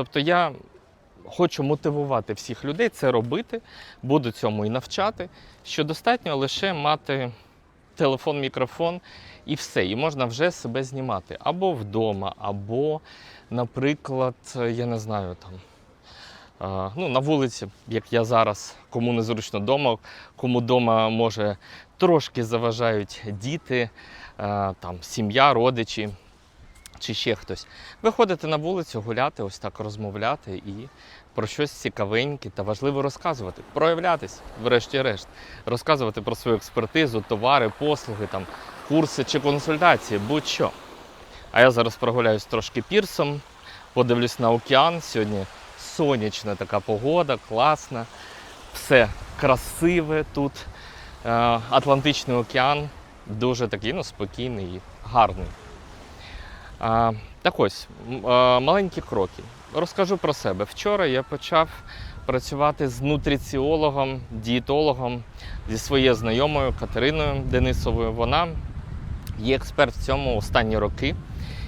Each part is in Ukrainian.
Тобто я хочу мотивувати всіх людей це робити, буду цьому і навчати, що достатньо лише мати телефон, мікрофон і все. І можна вже себе знімати або вдома, або, наприклад, я не знаю там. Ну, на вулиці, як я зараз, кому незручно вдома, кому вдома може трошки заважають діти, там, сім'я, родичі чи ще хтось. Виходити на вулицю, гуляти, ось так розмовляти і про щось цікавеньке та важливо розказувати, проявлятись, врешті-решт, розказувати про свою експертизу, товари, послуги, там, курси чи консультації, будь-що. А я зараз прогуляюсь трошки пірсом, подивлюсь на океан. Сьогодні сонячна така погода, класна, все красиве тут. Е, Атлантичний океан дуже такий ну, спокійний і гарний. Так ось, маленькі кроки. Розкажу про себе. Вчора я почав працювати з нутриціологом, дієтологом зі своєю знайомою Катериною Денисовою. Вона є експерт в цьому останні роки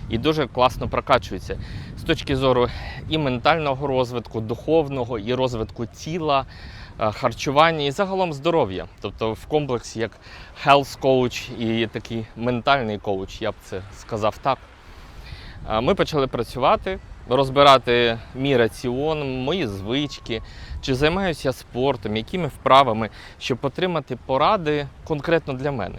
і дуже класно прокачується з точки зору і ментального розвитку, духовного, і розвитку тіла, е, харчування і загалом здоров'я. Тобто в комплексі як health coach і такий ментальний коуч, я б це сказав так. Ми почали працювати, розбирати мій раціон, мої звички, чи займаюся спортом, якими вправами, щоб отримати поради конкретно для мене.